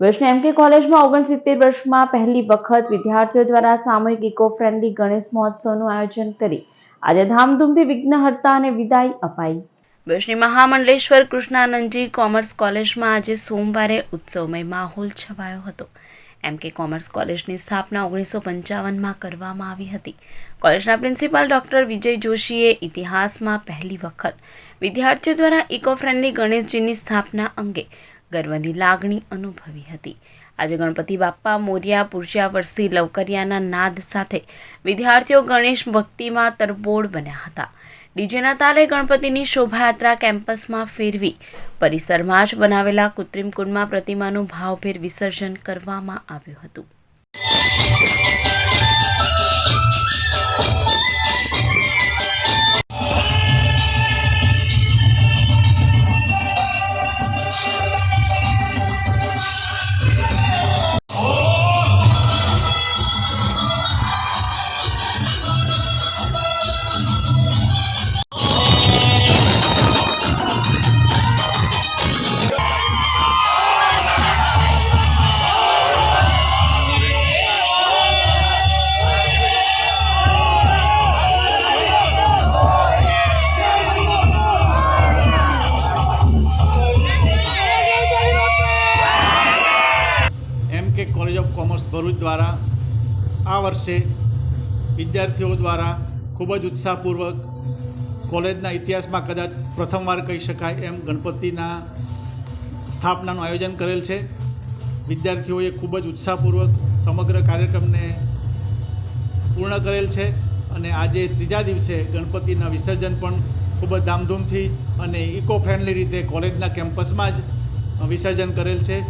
વૈષ્ણવ એમકે કોલેજમાં ઓગણસિત્તેર વર્ષમાં પહેલી વખત વિદ્યાર્થીઓ દ્વારા સામૂહિક ઇકો ફ્રેન્ડલી ગણેશ મહોત્સવનું આયોજન કરી આજે ધામધૂમથી વિઘ્નહર્તા અને વિદાય અપાઈ. વૈષ્ણવ મહામંડલેશ્વર કૃષ્ણાનંદજી કોમર્સ કોલેજમાં આજે સોમવારે ઉત્સવમય માહોલ છવાયો હતો. એમ કે કોમર્સ કોલેજની સ્થાપના ઓગણીસો પંચાવનમાં કરવામાં આવી હતી. કોલેજના પ્રિન્સિપાલ ડૉક્ટર વિજય જોશીએ ઇતિહાસમાં પહેલી વખત વિદ્યાર્થીઓ દ્વારા ઇકો ફ્રેન્ડલી ગણેશજીની સ્થાપના અંગે ગર્વની લાગણી અનુભવી હતી. આજે ગણપતિ બાપ્પા મોરિયા પૂર્જા વરસી લવકરિયાના નાદ સાથે વિદ્યાર્થીઓ ગણેશ ભક્તિમાં તરબોળ બન્યા હતા. ડીજેના તાલે ગણપતિની શોભાયાત્રા કેમ્પસમાં ફેરવી પરિસરમાં જ બનાવેલા કૃત્રિમ કુંડમાં પ્રતિમાનું ભાવભેર વિસર્જન કરવામાં આવ્યું હતું. કોલેજ ઓફ કોમર્સ ભરૂચ દ્વારા આ વર્ષે વિદ્યાર્થીઓ દ્વારા ખૂબ જ ઉત્સાહપૂર્વક કોલેજના ઇતિહાસમાં કદાચ પ્રથમવાર કહી શકાય એમ ગણપતિના સ્થાપનાનું આયોજન કરેલ છે. વિદ્યાર્થીઓએ ખૂબ જ ઉત્સાહપૂર્વક સમગ્ર કાર્યક્રમને પૂર્ણ કરેલ છે અને આજે ત્રીજા દિવસે ગણપતિના વિસર્જન પણ ખૂબ જ ધામધૂમથી અને ઇકો ફ્રેન્ડલી રીતે કોલેજના કેમ્પસમાં જ વિસર્જન કરેલ છે.